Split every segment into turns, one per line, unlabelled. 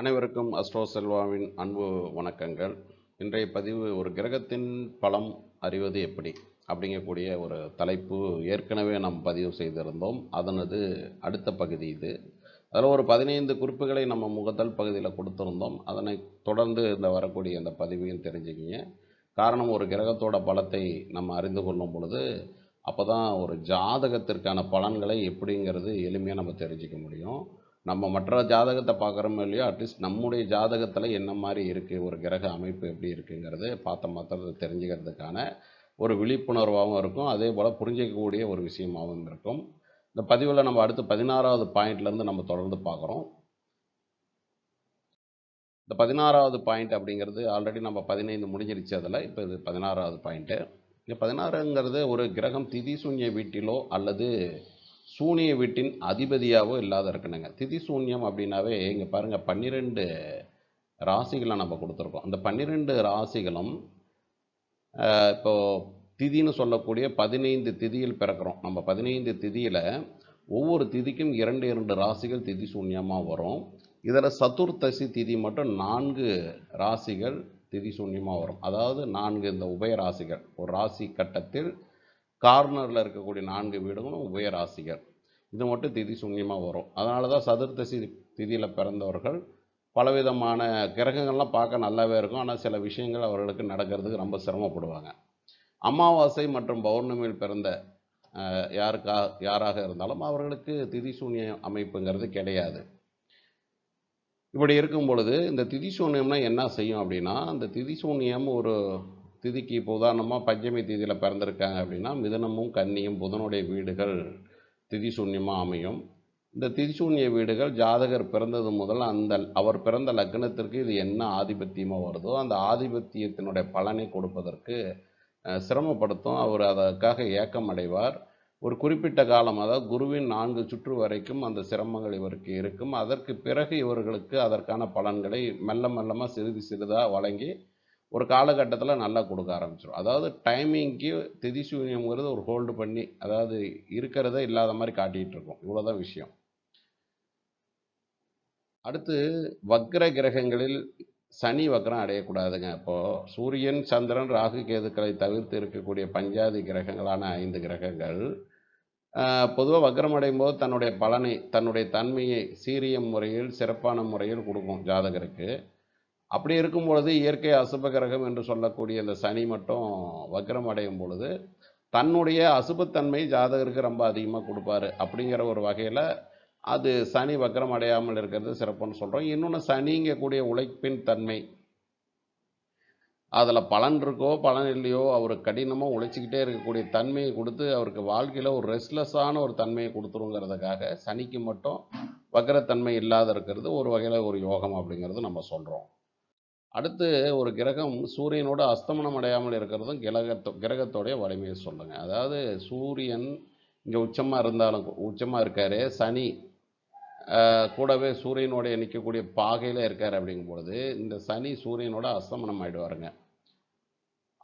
அனைவருக்கும் அஸ்ட்ரோ செல்வாவின் அன்பு வணக்கங்கள். இன்றைய பதிவு ஒரு கிரகத்தின் பலம் அறிவது எப்படி? அப்படிங்கக்கூடிய ஒரு தலைப்பு ஏற்கனவே நாம் பதிவு செய்திருந்தோம். அதனது அடுத்த பகுதி இது. அதில் ஒரு பதினைந்து குறிப்புகளை நம்ம முகத்தல் பகுதியில் கொடுத்துருந்தோம். அதனை தொடர்ந்து இந்த வரக்கூடிய இந்த பதிவையும் தெரிஞ்சுக்கிங்க. காரணம் ஒரு கிரகத்தோட பலத்தை நம்ம அறிந்து கொள்ளும் பொழுது அப்போ தான் ஒரு ஜாதகத்திற்கான பலன்களை எப்படிங்கிறது எளிமையாக நம்ம தெரிஞ்சுக்க முடியும். நம்ம மற்ற ஜாதகத்தை பார்க்குறோமோ இல்லையோ அட்லீஸ்ட் நம்முடைய ஜாதகத்தில் என்ன மாதிரி இருக்குது ஒரு கிரக அமைப்பு எப்படி இருக்குங்கிறது பார்த்த மாத்திரம் தெரிஞ்சுக்கிறதுக்கான ஒரு விழிப்புணர்வாகவும் இருக்கும். அதே போல் புரிஞ்சிக்கக்கூடிய ஒரு விஷயமாகவும் இருக்கும். இந்த பதிவில் நம்ம அடுத்து பதினாறாவது பாயிண்ட்லேருந்து நம்ம தொடர்ந்து பார்க்குறோம். இந்த பதினாறாவது பாயிண்ட் அப்படிங்கிறது ஆல்ரெடி நம்ம பதினைந்து முடிஞ்சிருச்சு அதில். இப்போ இது பதினாறாவது பாயிண்ட்டு இந்த பதினாறுங்கிறது ஒரு கிரகம் திதி சூன்ய வீட்டிலோ அல்லது சூனிய வீட்டின் அதிபதியாகவும் இல்லாத இருக்கணுங்க. திதி சூன்யம் அப்படின்னாவே இங்கே பாருங்கள் பன்னிரெண்டு ராசிகளை நம்ம கொடுத்துருக்கோம். அந்த பன்னிரெண்டு ராசிகளும் இப்போது திதின்னு சொல்லக்கூடிய பதினைந்து திதியில் பிறக்கிறோம். நம்ம பதினைந்து திதியில் ஒவ்வொரு திதிக்கும் இரண்டு இரண்டு ராசிகள் திதி சூன்யமாக வரும். இதில் சதுர்த்தசி திதி மட்டும் நான்கு ராசிகள் திதி சூன்யமாக வரும். அதாவது நான்கு இந்த உபய ராசிகள். ஒரு ராசி கட்டத்தில் கார்னரில் இருக்கக்கூடிய நான்கு வீடுகளும் உயராசிகள் இது மட்டும் திதி சூன்யமாக வரும். அதனால தான் சதுர்த்தசி திதியில் பிறந்தவர்கள் பலவிதமான கிரகங்கள்லாம் பார்க்க நல்லாவே இருக்கும். ஆனால் சில விஷயங்கள் அவர்களுக்கு நடக்கிறதுக்கு ரொம்ப சிரமப்படுவாங்க. அமாவாசை மற்றும் பௌர்ணமியில் பிறந்த யாருக்கா யாராக இருந்தாலும் அவர்களுக்கு திதி சூன்ய அமைப்புங்கிறது கிடையாது. இப்படி இருக்கும் பொழுது இந்த திதி சூன்யம்னா என்ன செய்யும் அப்படின்னா அந்த திதி சூன்யம் ஒரு திதிக்கு இப்போ உதாரணமாக பஞ்சமி திதியில் பிறந்திருக்காங்க அப்படின்னா மிதனமும் கன்னியும் புதனுடைய வீடுகள் திதி சூன்யமாக அமையும். இந்த திதிசூன்ய வீடுகள் ஜாதகர் பிறந்தது முதல் அந்த அவர் பிறந்த லக்னத்திற்கு இது என்ன ஆதிபத்தியமாக வருதோ அந்த ஆதிபத்தியத்தினுடைய பலனை கொடுப்பதற்கு சிரமப்படுத்தும். அவர் அதற்காக ஏக்கம் அடைவார். ஒரு குறிப்பிட்ட காலம் அதாவது குருவின் நான்கு சுற்று வரைக்கும் அந்த சிரமங்கள் இவருக்கு இருக்கும். அதற்கு பிறகு இவர்களுக்கு அதற்கான பலன்களை மெல்ல மெல்லமாக சிறிது சிறிதாக வழங்கி ஒரு காலகட்டத்தில் நல்லா கொடுக்க ஆரம்பிச்சிடும் அதாவது டைமிங்க்கு திதி சூன்யம்ங்கிறது ஒரு ஹோல்டு பண்ணி அதாவது இருக்கிறதே இல்லாத மாதிரி காட்டிகிட்டு இருக்கும். இவ்வளோதான் விஷயம். அடுத்து வக்ர கிரகங்களில் சனி வக்ரம் அடையக்கூடாதுங்க. இப்போது சூரியன் சந்திரன் ராகு கேதுக்களை தவிர்த்து இருக்கக்கூடிய பஞ்சாதி கிரகங்களான ஐந்து கிரகங்கள் பொதுவாக வக்ரம் அடையும் போது தன்னுடைய பலனை தன்னுடைய தன்மையை சீரிய முறையில் சிறப்பான முறையில் கொடுக்கும் ஜாதகருக்கு. அப்படி இருக்கும் பொழுது இயற்கை அசுப கிரகம் என்று சொல்லக்கூடிய இந்த சனி மட்டும் வக்ரம் அடையும் பொழுது தன்னுடைய அசுபத்தன்மை ஜாதகருக்கு ரொம்ப அதிகமாக கொடுப்பாரு. அப்படிங்கிற ஒரு வகையில் அது சனி வக்ரம் அடையாமல் இருக்கிறது சிறப்புன்னு சொல்கிறோம் இன்னொன்று சனிங்கக்கூடிய உழைப்பின் தன்மை. அதில் பலன் இருக்கோ பலன் இல்லையோ அவர் கடினமாக உழைச்சிக்கிட்டே இருக்கக்கூடிய தன்மையை கொடுத்து அவருக்கு வாழ்க்கையில் ஒரு ரெஸ்ட்லெஸ்ஸான ஒரு தன்மையை கொடுத்துருங்கிறதுக்காக சனிக்கு மட்டும் வக்கரத்தன்மை இல்லாத இருக்கிறது. ஒரு வகையில் ஒரு யோகம் அப்படிங்கிறது நம்ம சொல்கிறோம் அடுத்து ஒரு கிரகம் சூரியனோட அஸ்தமனம் அடையாமல் இருக்கிறதும் கிரகத்தோ கிரகத்தோடைய வலிமையை சொல்லுங்க. அதாவது சூரியன் இங்கே உச்சமாக இருந்தாலும் உச்சமாக இருக்காரு. சனி கூடவே சூரியனோடைய நிற்கக்கூடிய பாகையில் இருக்கார் அப்படிங்கும் பொழுது இந்த சனி சூரியனோட அஸ்தமனம் ஆயிடுவாருங்க.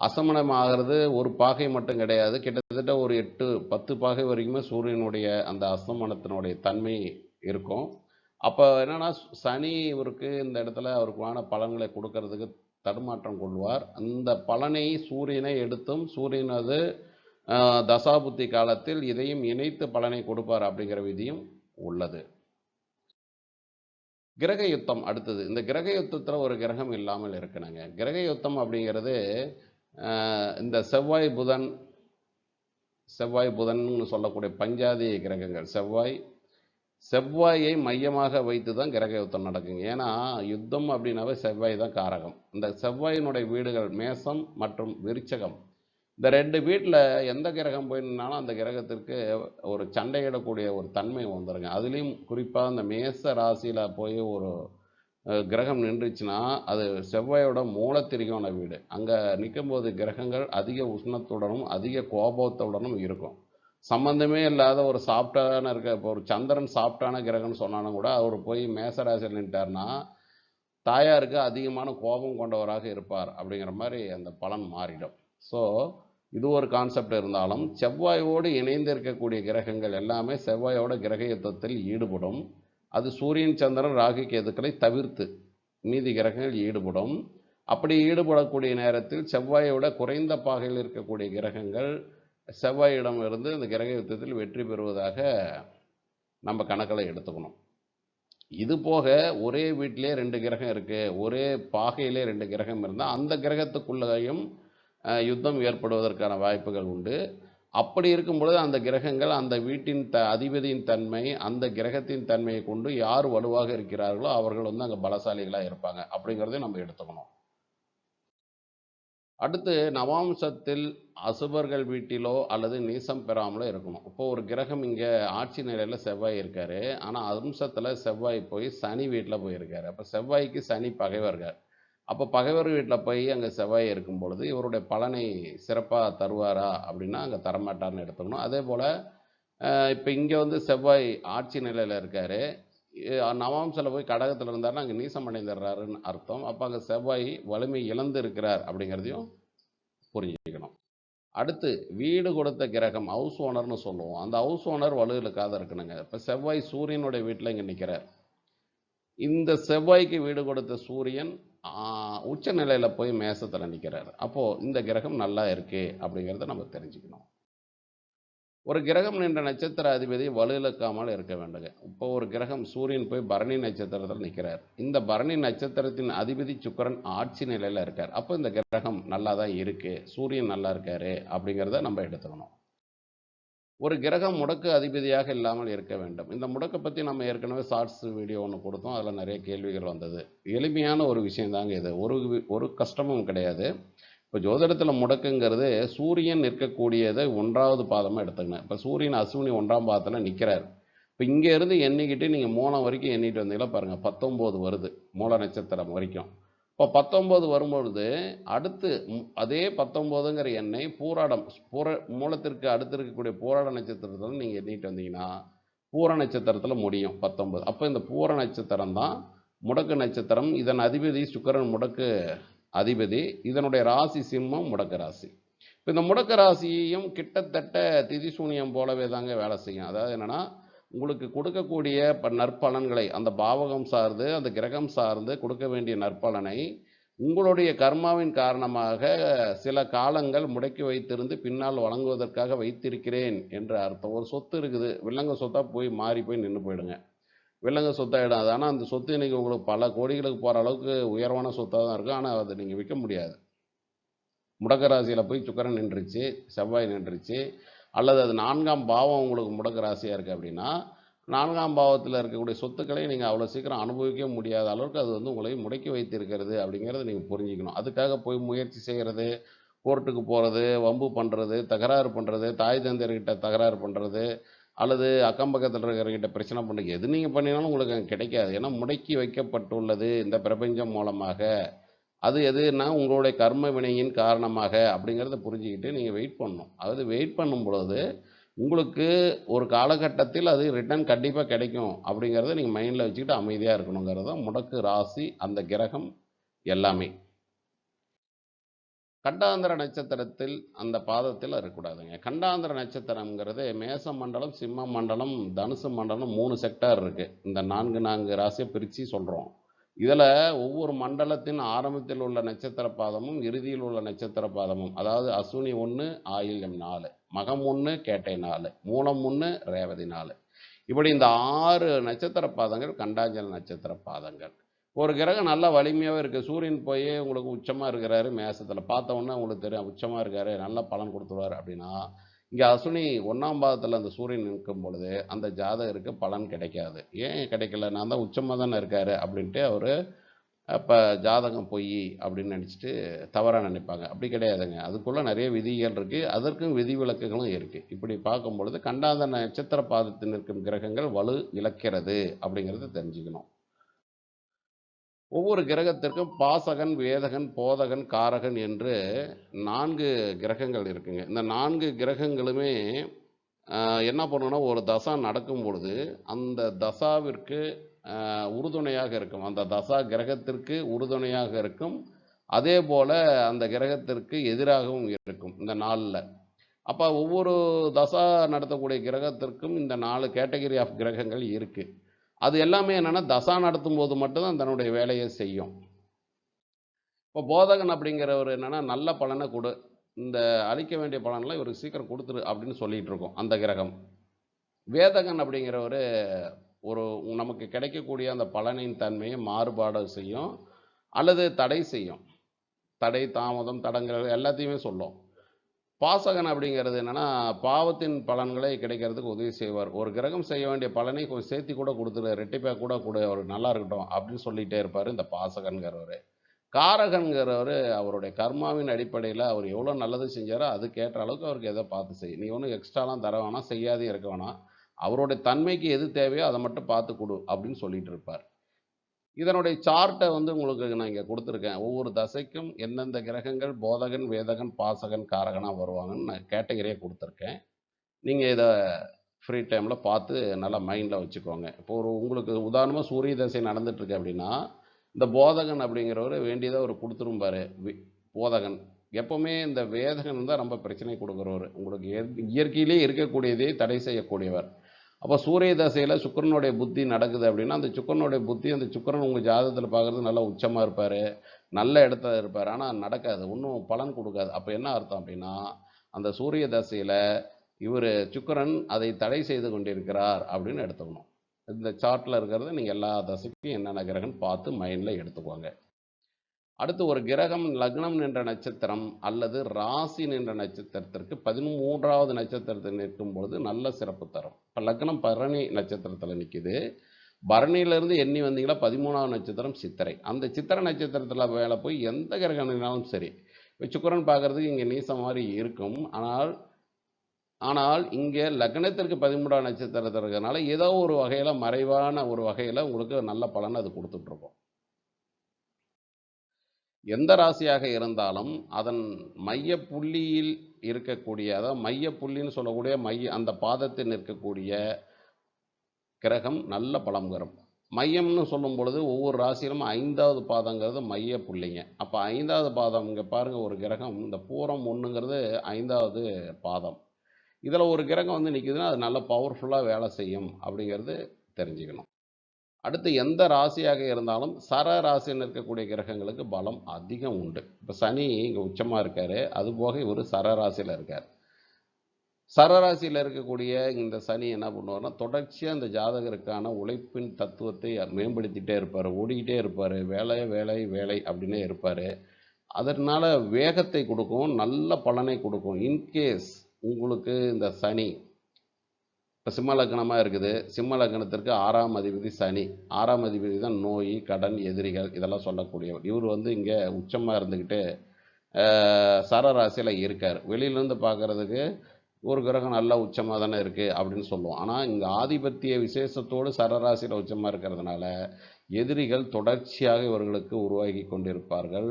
அசமணம் ஆகிறது ஒரு பாகை மட்டும் கிடையாது. கிட்டத்தட்ட ஒரு எட்டு பத்து பாகை வரைக்குமே சூரியனுடைய அந்த அஸ்தமனத்தினுடைய தன்மை இருக்கும். அப்போ என்னன்னா சனி இவருக்கு இந்த இடத்துல அவருக்கான பலன்களை கொடுக்கறதுக்கு தடுமாற்றம் கொள்வார். அந்த பலனை சூரியனை எடுத்தும் சூரியனது தசாபுத்தி காலத்தில் இதையும் இணைத்து பலனை கொடுப்பார் அப்படிங்கிற விதியும் உள்ளது. கிரக யுத்தம் அடுத்தது. இந்த கிரக யுத்தத்தில் ஒரு கிரகம் இல்லாமல் இருக்கணுங்க. கிரக யுத்தம் அப்படிங்கிறது இந்த செவ்வாய் புதன் செவ்வாய் புதன்னு சொல்லக்கூடிய பஞ்சாதி கிரகங்கள். செவ்வாய் செவ்வாயை மையமாக வைத்து தான் கிரக யுத்தம் நடக்குங்க. ஏன்னா யுத்தம் அப்படின்னாவே செவ்வாய் தான் காரகம். இந்த செவ்வாயினுடைய வீடுகள் மேசம் மற்றும் விருச்சகம். இந்த ரெண்டு வீட்டில் எந்த கிரகம் போயிருந்தாலும் அந்த கிரகத்திற்கு ஒரு சண்டையிடக்கூடிய ஒரு தன்மை வந்துருங்க. அதுலேயும் குறிப்பாக அந்த மேச ராசியில் போய் ஒரு கிரகம் நின்றுச்சுன்னா அது செவ்வாயோட மூலத்திரிகோண வீடு. அங்கே நிற்கும்போது கிரகங்கள் அதிக உஷ்ணத்துடனும் அதிக கோபத்துடனும் இருக்கும். சம்பந்தமே இல்லாத ஒரு சாஃப்டான இருக்க இப்போ ஒரு சந்திரன் சாஃப்டான கிரகம்னு சொன்னாலும் கூட அவர் போய் மேசராசியில் நின்ட்டார்னா தாயாருக்கு அதிகமான கோபம் கொண்டவராக இருப்பார் அப்படிங்கிற மாதிரி அந்த பலன் மாறிடும். ஸோ இது ஒரு கான்செப்ட் இருந்தாலும் செவ்வாயோடு இணைந்து இருக்கக்கூடிய கிரகங்கள் எல்லாமே செவ்வாயோட கிரக யுத்தத்தில் ஈடுபடும். அது சூரியன் சந்திரன் ராகு கேதுக்களை தவிர்த்து மீதி கிரகங்கள் ஈடுபடும். அப்படி ஈடுபடக்கூடிய நேரத்தில் செவ்வாயோட குறைந்த பாகையில் இருக்கக்கூடிய கிரகங்கள் செவ்வாயிடம் இருந்து இந்த கிரக யுத்தத்தில் வெற்றி பெறுவதாக நம்ம கணக்கில் எடுத்துக்கணும். இது போக ஒரே வீட்டிலே ரெண்டு கிரகம் இருக்குது ஒரே பாகையிலே ரெண்டு கிரகம் இருந்தால் அந்த கிரகத்துக்குள்ளேயும் யுத்தம் ஏற்படுவதற்கான வாய்ப்புகள் உண்டு. அப்படி இருக்கும் பொழுது அந்த கிரகங்கள் அந்த வீட்டின் த அதிபதியின் தன்மை அந்த கிரகத்தின் தன்மையை கொண்டு யார் வலுவாக இருக்கிறார்களோ அவர்கள் வந்து அங்கே பலசாலிகளாக இருப்பாங்க. அப்படிங்கிறதையும் நம்ம எடுத்துக்கணும். அடுத்து நவாம்சத்தில் அசுபர்கள் வீட்டிலோ அல்லது நீசம் பெறாமலோ இருக்கணும். இப்போ ஒரு கிரகம் இங்கே ஆட்சி நிலையில் செவ்வாய் இருக்கார். ஆனால் அம்சத்தில் செவ்வாய் போய் சனி வீட்டில் போயிருக்காரு. அப்போ செவ்வாய்க்கு சனி பகைவர்கள். அப்போ பகைவர் வீட்டில் போய் அங்கே செவ்வாய் இருக்கும் பொழுது இவருடைய பலனை சிறப்பாக தருவாரா அப்படின்னா அங்கே தரமாட்டார்னு எடுத்துக்கணும். அதே போல் இப்போ இங்கே வந்து செவ்வாய் ஆட்சி நிலையில் இருக்கார். நவாம்சில் போய் கடகத்தில் இருந்தார்னா அங்கே நீசம் அடைந்துடுறாருன்னு அர்த்தம். அப்போ அங்கே செவ்வாய் வலிமை இழந்து இருக்கிறார் அப்படிங்கிறதையும் புரிஞ்சுக்கணும். அடுத்து வீடு கொடுத்த கிரகம் ஹவுஸ் ஓனர்னு சொல்லுவோம். அந்த ஹவுஸ் ஓனர் வலுவிலுக்காத இருக்கணுங்க. இப்போ செவ்வாய் சூரியனுடைய வீட்டில் இங்கே நிற்கிறார் இந்த செவ்வாய்க்கு வீடு கொடுத்த சூரியன் உச்ச நிலையில் போய் மேசத்தில் நிற்கிறார் அப்போது இந்த கிரகம் நல்லா இருக்கு அப்படிங்கிறத நம்ம தெரிஞ்சுக்கணும். ஒரு கிரகம் நின்ற நட்சத்திர அதிபதி வலுவிழக்காமல் இருக்க வேண்டுங்க. இப்போ ஒரு கிரகம் சூரியன் போய் பரணி நட்சத்திரத்தில் நிற்கிறார் இந்த பரணி நட்சத்திரத்தின் அதிபதி சுக்கிரன் ஆட்சி நிலையில் இருக்கார். அப்போ இந்த கிரகம் நல்லா தான் இருக்குது சூரியன் நல்லா இருக்காரு அப்படிங்கிறத நம்ம எடுத்துக்கணும். ஒரு கிரகம் முடக்கு அதிபதியாக இல்லாமல் இருக்க வேண்டும். இந்த முடக்கை பற்றி நம்ம ஏற்கனவே ஷார்ட்ஸ் வீடியோ ஒன்று கொடுத்தோம். அதில் நிறைய கேள்விகள் வந்தது. எளிமையான ஒரு விஷயம் தாங்க இது. ஒரு ஒரு கஷ்டமும் கிடையாது. இப்போ ஜோதிடத்தில் முடக்குங்கிறது சூரியன் நிற்கக்கூடியதை ஒன்றாவது பாதமாக எடுத்துக்கணும். இப்போ சூரியன் அஸ்வினி ஒன்றாம் பாதத்தில் நிற்கிறார் இப்போ இங்கேருந்து எண்ணிக்கிட்டு நீங்கள் மூலம் வரைக்கும் எண்ணிட்டு வந்தீங்களா பாருங்கள் பத்தொம்போது வருது மூல நட்சத்திரம் வரைக்கும். இப்போ பத்தொம்போது வரும்பொழுது அடுத்து அதே பத்தொம்போதுங்கிற எண்ணெய் பூராடம் பூர மூலத்திற்கு அடுத்து இருக்கக்கூடிய பூராட நட்சத்திரத்தில் நீங்கள் எண்ணிட்டு வந்தீங்கன்னா பூர நட்சத்திரத்தில் முடியும் பத்தொம்பது அப்போ இந்த பூர நட்சத்திரம் தான் முடக்கு நட்சத்திரம். இதன் அதிபதி சுக்கிரன் முடக்கு அதிபதி இதனுடைய ராசி சிம்மம் முடக்க ராசி இப்போ இந்த முடக்க ராசியையும் கிட்டத்தட்ட திதிசூனியம் போலவே தாங்க வேலை செய்யும். அதாவது என்னென்னா உங்களுக்கு கொடுக்கக்கூடிய ப நற்பலன்களை அந்த பாவகம் சார்ந்து அந்த கிரகம் சார்ந்து கொடுக்க வேண்டிய நற்பலனை உங்களுடைய கர்மாவின் காரணமாக சில காலங்கள் முடக்கி வைத்திருந்து பின்னால் வழங்குவதற்காக வைத்திருக்கிறேன் என்ற அர்த்தம். ஒரு சொத்து இருக்குது வில்லங்க சொத்தாக போய் மாறி போய் நின்று போயிடுங்க. விலங்கு சொத்தாயிடும் அது ஆனால் அந்த சொத்து இன்றைக்கி உங்களுக்கு பல கோடிகளுக்கு போகிற அளவுக்கு உயர்வான சொத்தாக தான் இருக்கும் ஆனால் அதை நீங்கள் விற்க முடியாது. முடக்க ராசியில் போய் சுக்கரன் நின்றுச்சு செவ்வாய் நின்றுச்சு. அல்லது அது நான்காம் பாவம் உங்களுக்கு முடக்க ராசியாக இருக்குது அப்படின்னா நான்காம் பாவத்தில் இருக்கக்கூடிய சொத்துக்களை நீங்கள் அவ்வளோ சீக்கிரம் அனுபவிக்க முடியாத அளவுக்கு அது வந்து உங்களை முடக்கி வைத்திருக்கிறது அப்படிங்கிறத நீங்கள் புரிஞ்சுக்கணும். அதுக்காக போய் முயற்சி செய்கிறது கோர்ட்டுக்கு போகிறது வம்பு பண்ணுறது தகராறு பண்ணுறது தாய் தந்தையர்கிட்ட தகராறு பண்ணுறது அல்லது அக்கம் பக்கத்தில் இருக்கிறவங்கிட்ட பிரச்சனை பண்ணுங்க எது நீங்கள் பண்ணினாலும் உங்களுக்கு அங்கே கிடைக்காது. ஏன்னா முடக்கி வைக்கப்பட்டுள்ளது இந்த பிரபஞ்சம் மூலமாக. அது எதுனா உங்களுடைய கர்ம வினையின் காரணமாக அப்படிங்கிறத புரிஞ்சுக்கிட்டு நீங்கள் வெயிட் பண்ணணும். அதாவது வெயிட் பண்ணும் பொழுது உங்களுக்கு ஒரு காலகட்டத்தில் அது ரிட்டர்ன் கண்டிப்பாக கிடைக்கும் அப்படிங்கிறத நீங்கள் மைண்டில் வச்சுக்கிட்டு அமைதியாக இருக்கணுங்கிறது தான் முடக்கு ராசி அந்த கிரகம் எல்லாமே. கண்டாந்திர நட்சத்திரத்தில் அந்த பாதத்தில் இருக்கக்கூடாதுங்க. கண்டாந்திர நட்சத்திரம்ங்கிறது மேச மண்டலம் சிம்ம மண்டலம் தனுசு மண்டலம் மூணு செக்டார் இருக்குது இந்த நான்கு நான்கு ராசியை பிரித்து சொல்கிறோம் இதில் ஒவ்வொரு மண்டலத்தின் ஆரம்பத்தில் உள்ள நட்சத்திர பாதமும் இறுதியில் உள்ள நட்சத்திர பாதமும். அதாவது அஸ்வினி ஒன்று ஆயில்யம் நாலு. மகம் ஒன்று கேட்டை நாலு. மூலம் ஒன்று ரேவதி நாலு. இப்படி இந்த ஆறு நட்சத்திர பாதங்கள் கண்டாஞ்சல் நட்சத்திர பாதங்கள். ஒரு கிரகம் நல்லா வலிமையாகவே இருக்குது சூரியன் போய் உங்களுக்கு உச்சமாக இருக்கிறாரு மேசத்தில். பார்த்த உடனே உங்களுக்கு தெரியும் உச்சமாக இருக்காரு நல்லா பலன் கொடுத்துருவார் அப்படின்னா இங்கே அசுனி ஒன்றாம் பாதத்தில் அந்த சூரியன் நிற்கும் பொழுது அந்த ஜாதகருக்கு பலன் கிடைக்காது. ஏன் கிடைக்கல? நான் தான் உச்சமாக தானே இருக்காரு அப்படின்ட்டு அவர் அப்போ ஜாதகம் பொய் அப்படின்னு நினச்சிட்டு தவறாக நினைப்பாங்க. அப்படி கிடையாதுங்க. அதுக்குள்ளே நிறைய விதிகள் இருக்குது அதற்கும் விதிவிலக்குகளும் இருக்குது இப்படி பார்க்கும் பொழுது கண்டாந்த நட்சத்திர பாதத்தில் நிற்கும் கிரகங்கள் வலு இழக்கிறது அப்படிங்கிறத தெரிஞ்சுக்கணும். ஒவ்வொரு கிரகத்திற்கும் பாசகன் வேதகன் போதகன் காரகன் என்று நான்கு கிரகங்கள் இருக்குங்க. இந்த நான்கு கிரகங்களுமே என்ன பண்ணணும்னா ஒரு தசா நடக்கும் பொழுது அந்த தசாவிற்கு உறுதுணையாக இருக்கும். அந்த தசா கிரகத்திற்கு உறுதுணையாக இருக்கும். அதே போல் அந்த கிரகத்திற்கு எதிராகவும் இருக்கும் இந்த நாளில். அப்போ ஒவ்வொரு தசா நடத்தக்கூடிய கிரகத்திற்கும் இந்த நாலு கேட்டகரி ஆஃப் கிரகங்கள் இருக்குது அது எல்லாமே என்னென்னா தசா நடத்தும் போது மட்டும்தான் தன்னுடைய வேலையை செய்யும். இப்போ போதகன் அப்படிங்கிறவர் என்னென்னா நல்ல பலனை கொடு இந்த அழிக்க வேண்டிய பலன்லாம் இவருக்கு சீக்கிரம் கொடுத்துரு அப்படின்னு சொல்லிகிட்டு இருக்கோம் அந்த கிரகம். வேதகன் அப்படிங்கிறவர் ஒரு நமக்கு கிடைக்கக்கூடிய அந்த பலனின் தன்மையை மாறுபாடு செய்யும் அல்லது தடை செய்யும். தடை தாமதம் தடங்கள் எல்லாத்தையுமே சொல்லும். பாசகன் அப்படிங்கிறது என்னென்னா பாவத்தின் பலன்களை கிடைக்கிறதுக்கு உதவி செய்வார். ஒரு கிரகம் செய்ய வேண்டிய பலனை கொஞ்சம் சேர்த்தி கூட கொடுத்துரு ரெட்டிப்பாக கூட கொடு அவர் நல்லா இருக்கட்டும் அப்படின்னு சொல்லிகிட்டே இருப்பார் இந்த பாசகன்கிறவர். காரகன்கிறவர் அவருடைய கர்மாவின் அடிப்படையில் அவர் எவ்வளோ நல்லது செஞ்சாரோ அதுக்கேற்ற அளவுக்கு அவருக்கு எதை பார்த்து செய் நீ ஒன்றும் எக்ஸ்ட்ராலாம் தர வேணாம் செய்யாதே இருக்க வேணாம். அவருடைய தன்மைக்கு எது தேவையோ அதை மட்டும் பார்த்து கொடு அப்படின்னு சொல்லிட்டு இருப்பார். இதனுடைய சார்ட்டை வந்து உங்களுக்கு நான் இங்கே கொடுத்துருக்கேன். ஒவ்வொரு தசைக்கும் எந்தெந்த கிரகங்கள் போதகன் வேதகன் பாசகன் காரகனாக வருவாங்கன்னு நான் கேட்டகரியாக கொடுத்துருக்கேன். நீங்கள் இதை ஃப்ரீ டைமில் பார்த்து நல்லா மைண்டில் வச்சுக்கோங்க. இப்போ ஒரு உங்களுக்கு உதாரணமாக சூரிய தசை நடந்துட்டுருக்கு அப்படின்னா இந்த போதகன் அப்படிங்கிறவர் வேண்டியதாக அவர் கொடுத்துரும்பார் போதகன். எப்போவுமே இந்த வேதகன் தான் ரொம்ப பிரச்சனை கொடுக்குறவர். உங்களுக்கு இயற்கையிலே இருக்கக்கூடியதே தடை செய்யக்கூடியவர். அப்போ சூரிய தசையில் சுக்கிரனுடைய புத்தி நடக்குது அப்படின்னா அந்த சுக்கிரனுடைய புத்தி அந்த சுக்கரன் உங்கள் ஜாதகத்தில் பார்க்குறது நல்லா உச்சமாக இருப்பார் நல்ல இடத்துல இருப்பார். ஆனால் நடக்காது. ஒன்றும் பலன் கொடுக்காது. அப்போ என்ன அர்த்தம் அப்படின்னா அந்த சூரிய தசையில் இவர் சுக்கிரன் அதை தடை செய்து கொண்டிருக்கிறார் அப்படின்னு எடுத்துக்கணும். இந்த சார்ட்டில் இருக்கிறத நீங்கள் எல்லா தசைக்கும் என்னென்ன கிரகம் பார்த்து மைண்டில் எடுத்துக்கோங்க. அடுத்து ஒரு கிரகம் லக்னம் நின்ற நட்சத்திரம் அல்லது ராசி நின்ற நட்சத்திரத்திற்கு பதிமூன்றாவது நட்சத்திரத்தில் நிற்கும் பொழுது நல்ல சிறப்பு தரும். இப்போ லக்னம் பரணி நட்சத்திரத்தில் நிற்கிது பரணியிலிருந்து எண்ணி வந்தீங்களா? பதிமூணாவது நட்சத்திரம் சித்திரை. அந்த சித்திரை நட்சத்திரத்தில் வேலை போய் எந்த கிரகம் நின்னாலும் சரி. இப்போ சுக்கரன் பார்க்கறதுக்கு இங்கே நீசம் மாதிரி இருக்கும். ஆனால் ஆனால் இங்கே லக்னத்திற்கு பதிமூன்றாம் நட்சத்திரத்தில் இருக்கிறதுனால ஏதோ ஒரு வகையில் மறைவான ஒரு வகையில் உங்களுக்கு நல்ல பலன் அது கொடுத்துட்ருக்கோம். எந்த ராசியாக இருந்தாலும் அதன் மைய புள்ளியில் இருக்கக்கூடிய அதாவது மைய புள்ளின்னு சொல்லக்கூடிய மைய அந்த பாதத்தில் நிற்கக்கூடிய கிரகம் நல்ல பலம் தரும் மையம்னு சொல்லும் பொழுது ஒவ்வொரு ராசியிலும் ஐந்தாவது பாதங்கிறது மைய புள்ளிங்க. அப்போ ஐந்தாவது பாதம் இங்கே பாருங்கள் ஒரு கிரகம் இந்த பூரம் ஒன்றுங்கிறது ஐந்தாவது பாதம். இதில் ஒரு கிரகம் வந்து நிற்கிதுன்னா அது நல்ல பவர்ஃபுல்லாக வேலை செய்யும் அப்படிங்கிறது தெரிஞ்சுக்கணும். அடுத்து எந்த ராசியாக இருந்தாலும் சர ராசின்னு இருக்கக்கூடிய கிரகங்களுக்கு பலம் அதிகம் உண்டு. இப்போ சனி இங்கே உச்சமாக இருக்கார். அது போக இவர் சர ராசியில் இருக்கார். சரராசியில் இருக்கக்கூடிய இந்த சனி என்ன பண்ணுவார்னா தொடர்ச்சியாக இந்த ஜாதகருக்கான உழைப்பின் தத்துவத்தை மேம்படுத்திகிட்டே இருப்பார். ஓடிக்கிட்டே இருப்பார். வேலை வேலை வேலை அப்படின்னே இருப்பார். அதனால் வேகத்தை கொடுக்கும் நல்ல பலனை கொடுக்கும் இன்கேஸ் உங்களுக்கு இந்த சனி இப்போ சிம்ம லக்னமாக இருக்குது. சிம்ம லக்னத்திற்கு ஆறாம் அதிபதி சனி. ஆறாம் அதிபதி தான் நோய் கடன் எதிரிகள் இதெல்லாம் சொல்லக்கூடியவர். இவர் வந்து இங்கே உச்சமாக இருந்துக்கிட்டு சரராசியில் இருக்கார். வெளியிலேருந்து பார்க்குறதுக்கு ஒரு கிரகம் நல்லா உச்சமாக தானே இருக்குது அப்படின்னு சொல்லுவோம். ஆனால் இங்கே ஆதிபத்திய விசேஷத்தோடு சரராசியில் உச்சமாக இருக்கிறதுனால எதிரிகள் தொடர்ச்சியாக இவர்களுக்கு உருவாகி கொண்டிருப்பார்கள்.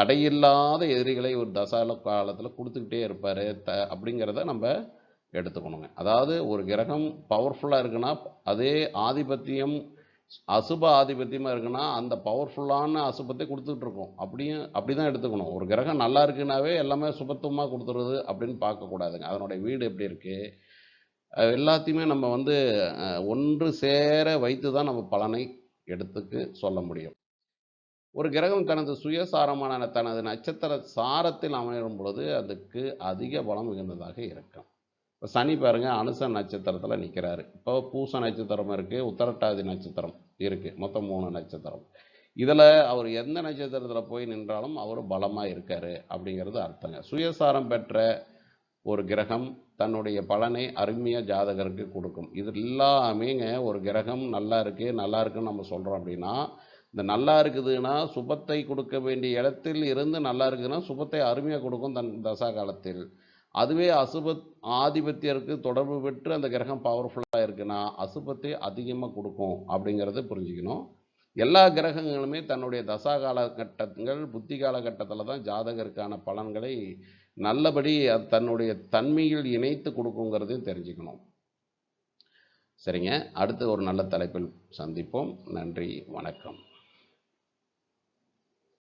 தடையில்லாத எதிரிகளை ஒரு தசால காலத்தில் கொடுத்துக்கிட்டே இருப்பார். த அப்படிங்கிறத நம்ம எடுத்துக்கணுங்க. அதாவது ஒரு கிரகம் பவர்ஃபுல்லாக இருக்குன்னா அதே ஆதிபத்தியம் அசுப ஆதிபத்தியமாக இருக்குன்னா அந்த பவர்ஃபுல்லான அசுபத்தை கொடுத்துட்ருக்கோம். அப்படியும் அப்படி தான் எடுத்துக்கணும். ஒரு கிரகம் நல்லா இருக்குனாவே எல்லாமே சுபத்துவமாக கொடுத்துருது அப்படின்னு பார்க்கக்கூடாதுங்க அதனுடைய வீடு எப்படி இருக்குது எல்லாத்தையுமே நம்ம வந்து ஒன்று சேர வைத்து தான் நம்ம பலனை எடுத்துக்கு சொல்ல முடியும். ஒரு கிரகம் தனது சுயசாரமான தனது நட்சத்திர சாரத்தில் அமையும் பொழுது அதுக்கு அதிக பலம் மிகுந்ததாக இருக்கும். இப்போ சனி பாருங்க அனுச நட்சத்திரத்தில் நிற்கிறாரு இப்போ பூச நட்சத்திரம் இருக்குது உத்தரட்டாதி நட்சத்திரம் இருக்குது மொத்தம் மூணு நட்சத்திரம். இதில் அவர் எந்த நட்சத்திரத்தில் போய் நின்றாலும் அவர் பலமாக இருக்கார் அப்படிங்கிறது அர்த்தங்க. சுயசாரம் பெற்ற ஒரு கிரகம் தன்னுடைய பலனை அருமையாக ஜாதகருக்கு கொடுக்கும். இது எல்லாமேங்க ஒரு கிரகம் நல்லா இருக்குது நல்லா இருக்குன்னு நம்ம சொல்கிறோம் அப்படின்னா இந்த நல்லா இருக்குதுன்னா சுபத்தை கொடுக்க வேண்டிய இடத்தில் இருந்து நல்லா இருக்குதுன்னா சுபத்தை அருமையாக கொடுக்கும் தன் தசா காலத்தில் அதுவே அசுப ஆதிபத்தியருக்கு தொடர்பு பெற்று அந்த கிரகம் பவர்ஃபுல்லாக இருக்குன்னா அசுபத்தை அதிகமாக கொடுக்கும் அப்படிங்கிறத புரிஞ்சுக்கணும். எல்லா கிரகங்களுமே தன்னுடைய தசா காலகட்டங்கள் புத்தி காலகட்டத்தில் தான் ஜாதகருக்கான பலன்களை நல்லபடி அது தன்னுடைய தன்மையில் இணைத்து கொடுக்குங்கிறதையும் தெரிஞ்சுக்கணும். சரிங்க அடுத்து ஒரு நல்ல தலைப்பில் சந்திப்போம். நன்றி வணக்கம்.